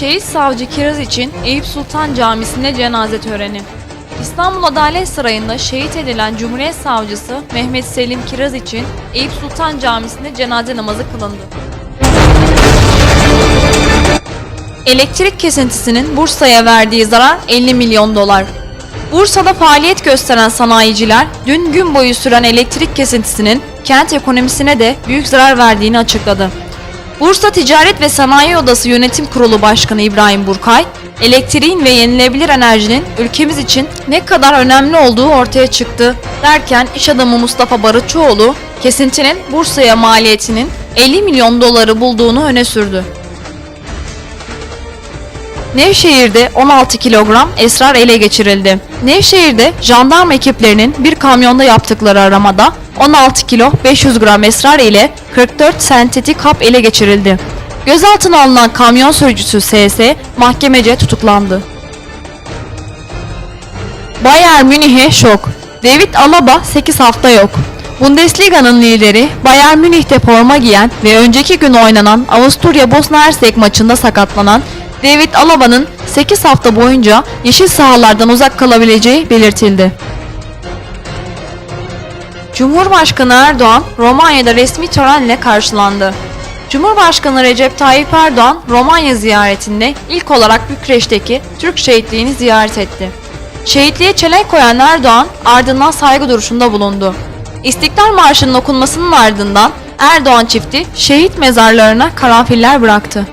Şehit Savcı Kiraz için Eyüp Sultan Camisi'nde cenaze töreni. İstanbul Adalet Sarayı'nda şehit edilen Cumhuriyet Savcısı Mehmet Selim Kiraz için Eyüp Sultan Camisi'nde cenaze namazı kılındı. Elektrik kesintisinin Bursa'ya verdiği zarar 50 milyon dolar. Bursa'da faaliyet gösteren sanayiciler dün gün boyu süren elektrik kesintisinin kent ekonomisine de büyük zarar verdiğini açıkladı. Bursa Ticaret ve Sanayi Odası Yönetim Kurulu Başkanı İbrahim Burkay, elektriğin ve yenilebilir enerjinin ülkemiz için ne kadar önemli olduğu ortaya çıktı derken iş adamı Mustafa Barutçuoğlu, kesintinin Bursa'ya maliyetinin 50 milyon doları bulduğunu öne sürdü. Nevşehir'de 16 kilogram esrar ele geçirildi. Nevşehir'de jandarma ekiplerinin bir kamyonda yaptıkları aramada 16 kilo 500 gram esrar ile 44 sentetik hap ele geçirildi. Gözaltına alınan kamyon sürücüsü SS mahkemece tutuklandı. Bayern Münih'e şok. David Alaba 8 hafta yok. Bundesliga'nın lideri Bayern Münih'te forma giyen ve önceki gün oynanan Avusturya Bosna Hersek maçında sakatlanan David Alaba'nın 8 hafta boyunca yeşil sahalardan uzak kalabileceği belirtildi. Cumhurbaşkanı Erdoğan Romanya'da resmi törenle karşılandı. Cumhurbaşkanı Recep Tayyip Erdoğan Romanya ziyaretinde ilk olarak Bükreş'teki Türk şehitliğini ziyaret etti. Şehitliğe çelenk koyan Erdoğan ardından saygı duruşunda bulundu. İstiklal Marşı'nın okunmasının ardından Erdoğan çifti şehit mezarlarına karanfiller bıraktı.